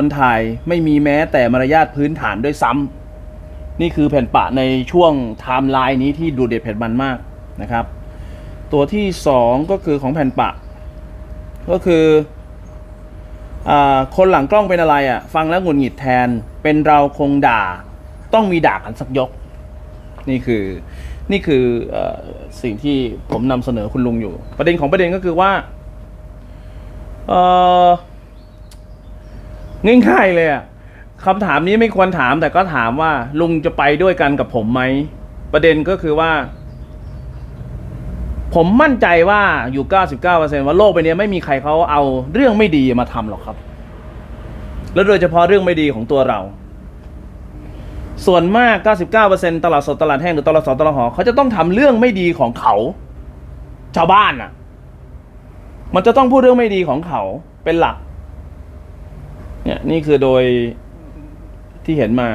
คนไทยไม่มีแม้แต่มารยาทพื้นฐานด้วยซ้ำนี่คือแผ่นปะในช่วงไทม์ไลน์นี้ที่ดูเด็ดเผ็ดมันมากนะครับ ตัวที่สองก็คือของแผ่นปะ ก็คืออคนหลังกล้องเป็นอะไรอะ่ะ ฟังแล้วหงุดหงิดแทนเป็นเราคงด่า ต้องมีด่ากันสักยก นี่คือนี่คือออสิ่งที่ผมนำเสนอคุณลุงอยู่ ประเด็นของประเด็นก็คือว่าเออ ง่ายๆเลยอะคำถามนี้ไม่ควรถามแต่ก็ถามว่าลุงจะไปด้วยกันกับผมไหม ประเด็นก็คือว่า ผมมั่นใจว่าอยู่ 99%ว่าโลกใบนี้ไม่มีใครเขาเอาเรื่องไม่ดีมาทำหรอกครับ แล้วโดยเฉพาะเรื่องไม่ดีของตัวเรา ส่วนมาก 99%ตลาดสดตลาดแห้งหรือตลาดสดตลาดหอเขาจะต้องทำเรื่องไม่ดีของเขา ชาวบ้านน่ะ มันจะต้องพูดเรื่องไม่ดีของเขาเป็นหลัก เนี่ยนี่คือโดยที่เห็นมา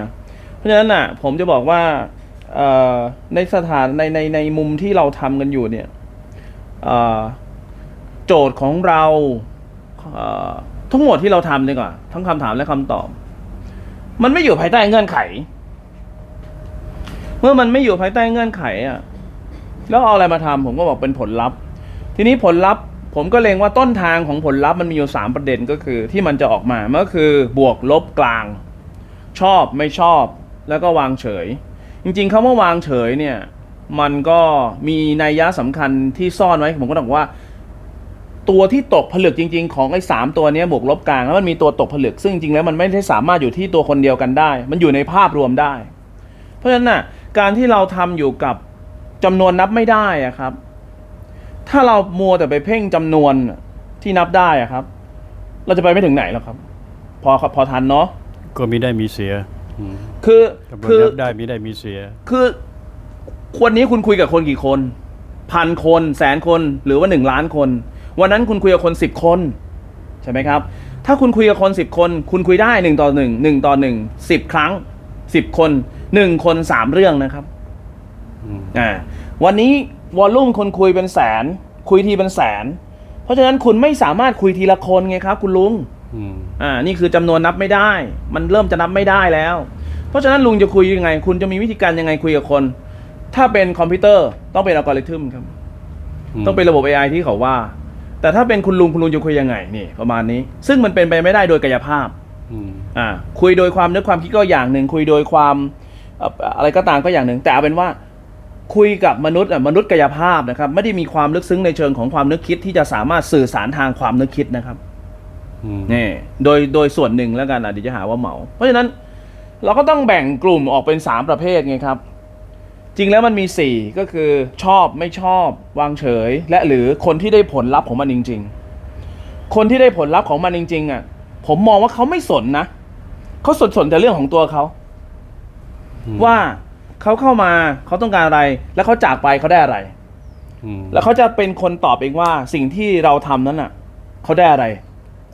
เพราะฉะนั้นน่ะ ผมจะบอกว่าในสถานในในในมุมที่เราทำกันอยู่เนี่ยโจทย์ของเราทั้งหมดที่เราทำดีกว่าทั้งคำถามและคำตอบ มันไม่อยู่ภายใต้เงื่อนไข เมื่อมันไม่อยู่ภายใต้เงื่อนไขอะแล้วเอาอะไรมาทำผมก็บอกเป็นผลลัพธ์ ทีนี้ผลลัพธ์ ผมก็เลงว่าต้นทางของผลลัพธ์มันมีอยู่สามประเด็นก็คือ ที่มันจะออกมามันก็คือบวกลบกลาง ชอบไม่ชอบ แล้วก็วางเฉย จริงๆคำว่าวางเฉยเนี่ยมันก็มีนัยยะสำคัญที่ซ่อนไว้ผมก็ต้องบอกว่า ตัวที่ตกผลึกจริง ๆ ของไอ้สามตัวนี้บวกลบกลางแล้วมันมีตัวตกผลึก ซึ่งจริงๆแล้วมันไม่ได้สามารถอยู่ที่ตัวคนเดียวกันได้ มันอยู่ในภาพรวมได้ เพราะฉะนั้นน่ะการที่เราทำอยู่กับจำนวนนับไม่ได้อะครับ ถ้าเรามัวแต่ไปเพ่งจำนวนที่นับได้อะครับ เราจะไปไม่ถึงไหนหรอกครับ พอครับพอทันเนาะก็มีได้มีเสียอืมคือจำนวนคือนับได้มีได้มีเสีย คือวันนี้คุณคุยกับคนกี่คนพันคนแสนคนหรือว่าหนึ่งล้านคน วันนั้นคุณคุยกับคนสิบคนใช่ไหมครับ ถ้าคุณคุยกับคนสิบคน คุณคุยได้หนึ่งต่อหนึ่งหนึ่งต่อหนึ่งสิบครั้งสิบคนหนึ่งคนสามเรื่องนะครับอืมอ่าวันนี้ วอลลุ่มคนคุยเป็นแสน คุยทีเป็นแสน เพราะฉะนั้นคุณไม่สามารถคุยทีละคนไงครับ คุณลุงอืมอ่านี่คือจำนวนนับไม่ได้ มันเริ่มจะนับไม่ได้แล้ว เพราะฉะนั้นลุงจะคุยยังไง คุณจะมีวิธีการยังไงคุยกับคน ถ้าเป็นคอมพิวเตอร์ต้องเป็นอัลกอริทึมครับ ต้องเป็นระบบ AI ที่เขาว่า แต่ถ้าเป็นคุณลุงคุณลุงจะคุยยังไงนี่ประมาณนี้ ซึ่งมันเป็นไปไม่ได้โดยกายภาพอืมอ่าคุยโดยความนึกความคิดก็อย่างหนึ่งคุยโดยความเอ่ออะไรก็ตามก็อย่างหนึ่ง แต่เอาเป็นว่า คุยกับมนุษย์อะมนุษย์กายภาพนะครับ ไม่ได้มีความลึกซึ้งในเชิงของความนึกคิดที่จะสามารถสื่อสารทางความนึกคิดนะครับอืมนี่โดยโดยส่วนหนึ่งแล้วกันอะเดี๋ยวจะหาว่าเหมา เพราะฉะนั้นเราก็ต้องแบ่งกลุ่มออกเป็นสามประเภทไงครับ จริงแล้วมันมีสี่ก็คือชอบไม่ชอบ วางเฉย และหรือคนที่ได้ผลลัพธ์ของมันจริง ๆ คนที่ได้ผลลัพธ์ของมันจริง ๆ อะ ผมมองว่าเขาไม่สนนะเขาสนสนแต่เรื่องของตัวเขาอืมว่า เขาเข้ามาเขาต้องการอะไร แล้วเขาจากไปเขาได้อะไร อืมแล้วเขาจะเป็นคนตอบเองว่าสิ่งที่เราทำนั้นน่ะเขาได้อะไร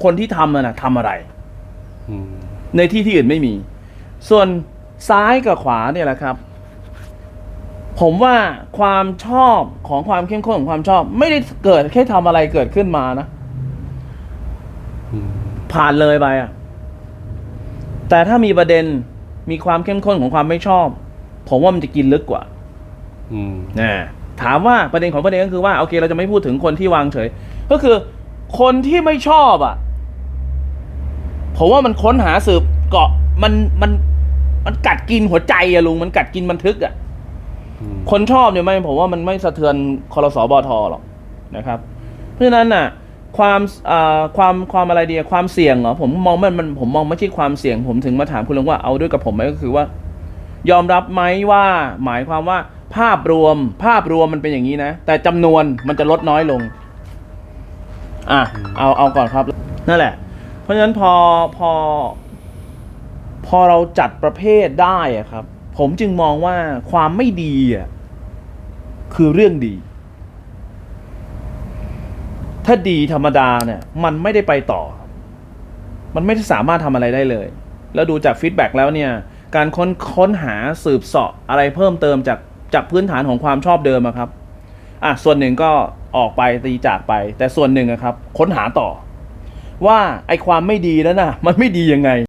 คนที่ทำนั่นน่ะทำอะไร อืมในที่ที่อื่นไม่มี ส่วนซ้ายกับขวาเนี่ยแหละครับ ผมว่าความชอบของความเข้มข้นของความชอบ ไม่ได้เกิดแค่ทำอะไรเกิดขึ้นมานะ อืมผ่านเลยไปอะแต่ถ้ามีประเด็นมีความเข้มข้นของความไม่ชอบ ผมว่ามันจะกินลึกกว่าอืมนะถามว่าประเด็นของประเด็นก็คือว่าโอเค เราจะไม่พูดถึงคนที่วางเฉย ก็คือ คนที่ไม่ชอบอะ ผมว่ามันค้นหาสืบเกาะมันมันมันกัดกินหัวใจอะลุงมันกัดกินบันทึกอะอืมคนชอบเนี่ยไม่ผมว่ามันไม่สะเทือนคอรสบทหรอกนะครับ เพราะฉะนั้นน่ะ ความอ่าความความอะไรดีอะความเสี่ยงเหรอผมมองมันมันผมมองไม่ใช่ความเสี่ยง ผมถึงมาถามคุณลุงว่าเอาด้วยกับผมไหมก็คือว่า ยอมรับไหมว่าหมายความว่า ภาพรวมภาพรวมมันเป็นอย่างนี้นะ แต่จำนวนมันจะลดน้อยลง อะ เอาเอาก่อนครับ นั่นแหละ เพราะฉะนั้นพอพอ พอเราจัดประเภทได้อะครับ ผมจึงมองว่าความไม่ดีอะคือเรื่องดี ถ้าดีธรรมดาเนี่ย มันไม่ได้ไปต่อ มันไม่ได้สามารถทำอะไรได้เลย แล้วดูจากฟีดแบ็กแล้วเนี่ย การค้นค้นหาสืบเสาะอะไรเพิ่มเติมจากจากพื้นฐานของความชอบเดิมอะครับอะส่วนหนึ่งก็ออกไปตีจากไป แต่ส่วนหนึ่งอะครับ ค้นหาต่อ ว่าไอความไม่ดีแล้วน่ะมันไม่ดียังไง